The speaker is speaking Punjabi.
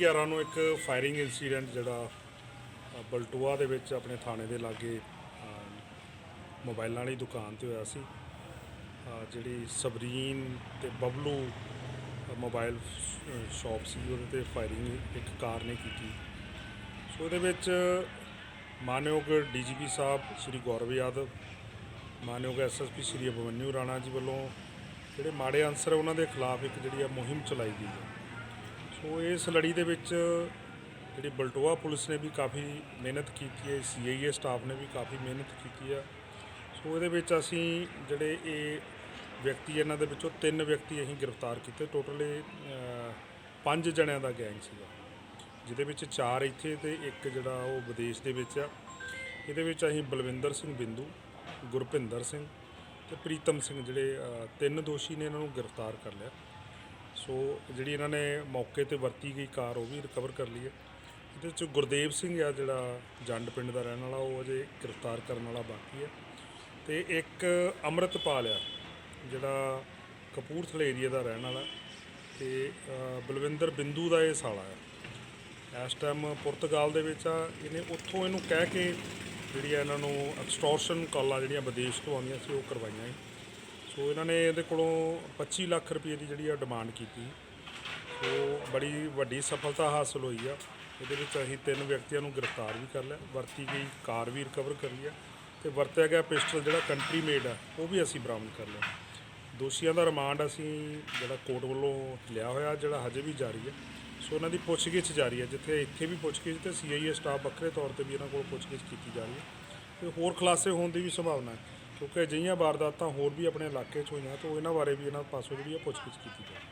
ਨੂੰ ਇੱਕ ਫਾਇਰਿੰਗ ਇਨਸੀਡੈਂਟ ਜਿਹੜਾ ਬਲਟੂਆ ਦੇ ਵਿੱਚ ਆਪਣੇ ਥਾਣੇ ਦੇ ਲਾਗੇ ਅ, ਮੋਬਾਈਲਾਂ ਵਾਲੀ ਦੁਕਾਨ ਤੇ ਹੋਇਆ ਸੀ। ਜਿਹੜੀ ਸਬਰੀਨ ਤੇ ਬਬਲੂ ਅ, ਮੋਬਾਈਲ ਸ਼ਾਪ ਸੀ ਉਹਦੇ ਤੇ ਫਾਇਰਿੰਗ ਇੱਕ ਕਾਰ ਨੇ ਕੀਤੀ। ਸੋ ਇਹਦੇ ਵਿੱਚ ਮਾਨਯੋਗ ਡੀਜੀਪੀ ਸਾਹਿਬ ਸ਼੍ਰੀ ਗੌਰਵ ਯਾਦਵ ਮਾਨਯੋਗ ਐਸਐਸਪੀ ਸ਼੍ਰੀ ਅਭਿਮਨਿਊ ਰਾਣਾ ਜੀ ਵੱਲੋਂ ਜਿਹੜੇ ਮਾੜੇ ਅਨਸਰ ਉਹਨਾਂ ਦੇ ਖਿਲਾਫ ਇੱਕ ਜਿਹੜੀ ਆ ਮੁਹਿੰਮ ਚਲਾਈ ਗਈ ਹੈ। ਸੋ ਇਸ ਲੜੀ ਦੇ ਵਿੱਚ ਜਿਹੜੀ ਬਲਟੋਆ ਪੁਲਿਸ ਨੇ ਵੀ ਕਾਫੀ ਮਿਹਨਤ ਕੀਤੀ ਹੈ, ਸੀਆਈਏ ਸਟਾਫ ਨੇ ਵੀ ਕਾਫੀ ਮਿਹਨਤ ਕੀਤੀ ਹੈ। ਸੋ ਇਹਦੇ ਵਿੱਚ ਅਸੀਂ ਜਿਹੜੇ ਇਹ ਵਿਅਕਤੀ ਇਹਨਾਂ ਦੇ ਵਿੱਚੋਂ ਤਿੰਨ ਵਿਅਕਤੀ ਅਸੀਂ ਗ੍ਰਿਫਤਾਰ ਕੀਤੇ। ਟੋਟਲ ਇਹ ਪੰਜ ਜਣਿਆਂ ਦਾ ਗੈਂਗ ਸੀਗਾ, ਜਿਹਦੇ ਵਿੱਚ ਚਾਰ ਇੱਥੇ ਤੇ ਇੱਕ ਜਿਹੜਾ ਉਹ ਵਿਦੇਸ਼ ਦੇ ਵਿੱਚ ਆ। ਇਹਦੇ ਵਿੱਚ ਅਸੀਂ ਬਲਵਿੰਦਰ ਸਿੰਘ ਬਿੰਦੂ, ਗੁਰਪਿੰਦਰ ਸਿੰਘ ਤੇ ਪ੍ਰੀਤਮ ਸਿੰਘ ਜਿਹੜੇ ਤਿੰਨ ਦੋਸ਼ੀ ਨੇ ਇਹਨਾਂ ਨੂੰ ਗ੍ਰਿਫਤਾਰ ਕਰ ਲਿਆ। ਸੋ ਜਿਹੜੀ ਇਹਨਾਂ ਨੇ ਮੌਕੇ ਤੇ ਵਰਤੀ ਗਈ ਕਾਰ, ਉਹ ਵੀ ਰਿਕਵਰ ਕਰ ਲਈ ਹੈ। ਇਹਦੇ 'ਚ ਗੁਰਦੇਵ ਸਿੰਘ ਆ ਜਿਹੜਾ ਜੰਡ ਪਿੰਡ ਦਾ ਰਹਿਣ ਵਾਲਾ, ਉਹ ਅਜੇ ਗ੍ਰਿਫਤਾਰ ਕਰਨ ਵਾਲਾ ਬਾਕੀ ਹੈ। ਤੇ ਇੱਕ ਅੰਮ੍ਰਿਤਪਾਲ ਆ, ਜਿਹੜਾ ਕਪੂਰਥਲੇ ਏਰੀਆ ਦਾ ਰਹਿਣ ਵਾਲਾ। ਤੇ ਬਲਵਿੰਦਰ ਬਿੰਦੂ ਦਾ ਇਹ ਸਾਲਾ ਹੈ ਇਸ ਟਾਈਮ ਪੁਰਤਗਾਲ ਦੇ ਵਿੱਚ ਆ, ਇਹਨੇ ਉੱਥੋਂ ਇਹਨੂੰ ਕਹਿ ਕੇ ਜਿਹੜੀ ਆ ਇਹਨਾਂ ਨੂੰ ਐਕਸਟੋਰਸ਼ਨ ਕਾਲਾਂ ਜਿਹੜੀਆਂ ਵਿਦੇਸ਼ ਤੋਂ ਆਉਂਦੀਆਂ ਸੀ, ਉਹ ਕਰਵਾਈਆਂ ਸੋ ਇਹਨਾਂ ਨੇ ਇਹਦੇ ਕੋਲੋਂ 25 ਲੱਖ ਰੁਪਏ ਦੀ ਜਿਹੜੀ ਆ ਡਿਮਾਂਡ ਕੀਤੀ। ਸੋ ਬੜੀ ਵੱਡੀ ਸਫਲਤਾ ਹਾਸਲ ਹੋਈ ਆ। ਇਹਦੇ ਵਿੱਚ ਅਸੀਂ ਤਿੰਨ ਵਿਅਕਤੀਆਂ ਨੂੰ ਗ੍ਰਿਫਤਾਰ ਵੀ ਕਰ ਲਿਆ। ਵਰਤੀ ਗਈ ਕਾਰ ਵੀ ਰਿਕਵਰ ਕਰ ਲਈ ਆ ਤੇ ਵਰਤਿਆ ਗਿਆ ਪਿਸਟਲ ਜਿਹੜਾ ਕੰਟਰੀ ਮੇਡ ਆ, ਉਹ ਵੀ ਅਸੀਂ ਬਰਾਮਦ ਕਰ ਲਿਆ। ਦੋਸ਼ੀਆਂ ਦਾ ਰਿਮਾਂਡ ਅਸੀਂ ਜਿਹੜਾ ਕੋਰਟ ਵੱਲੋਂ ਲਿਆ ਹੋਇਆ, ਜਿਹੜਾ ਹਜੇ ਵੀ ਜਾਰੀ ਹੈ ਸੋ ਉਹਨਾਂ ਦੀ ਪੁੱਛਗਿੱਛ ਜਾਰੀ ਹੈ ਜਿੱਥੇ ਇੱਥੇ ਵੀ ਪੁੱਛਗਿੱਛ ਤੇ ਸੀਆਈਏ ਸਟਾਫ ਵੱਖਰੇ ਤੌਰ ਤੇ ਵੀ ਇਹਨਾਂ ਕੋਲ ਪੁੱਛਗਿੱਛ ਕੀਤੀ ਜਾ ਰਹੀ ਹੈ ਤੇ ਹੋਰ ਖੁਲਾਸੇ ਹੋਣ ਦੀ ਵੀ ਸੰਭਾਵਨਾ ਹੈ। ਕਿਉਂਕਿ ਅਜਿਹੀਆਂ ਵਾਰਦਾਤਾਂ ਹੋਰ ਵੀ ਆਪਣੇ ਇਲਾਕੇ 'ਚ ਹੋਈਆਂ ਤਾਂ ਇਹਨਾਂ ਬਾਰੇ ਵੀ ਇਹਨਾਂ ਪਾਸੋਂ ਜਿਹੜੀ ਆ ਪੁੱਛਗਿੱਛ ਕੀਤੀ ਜਾਵੇ।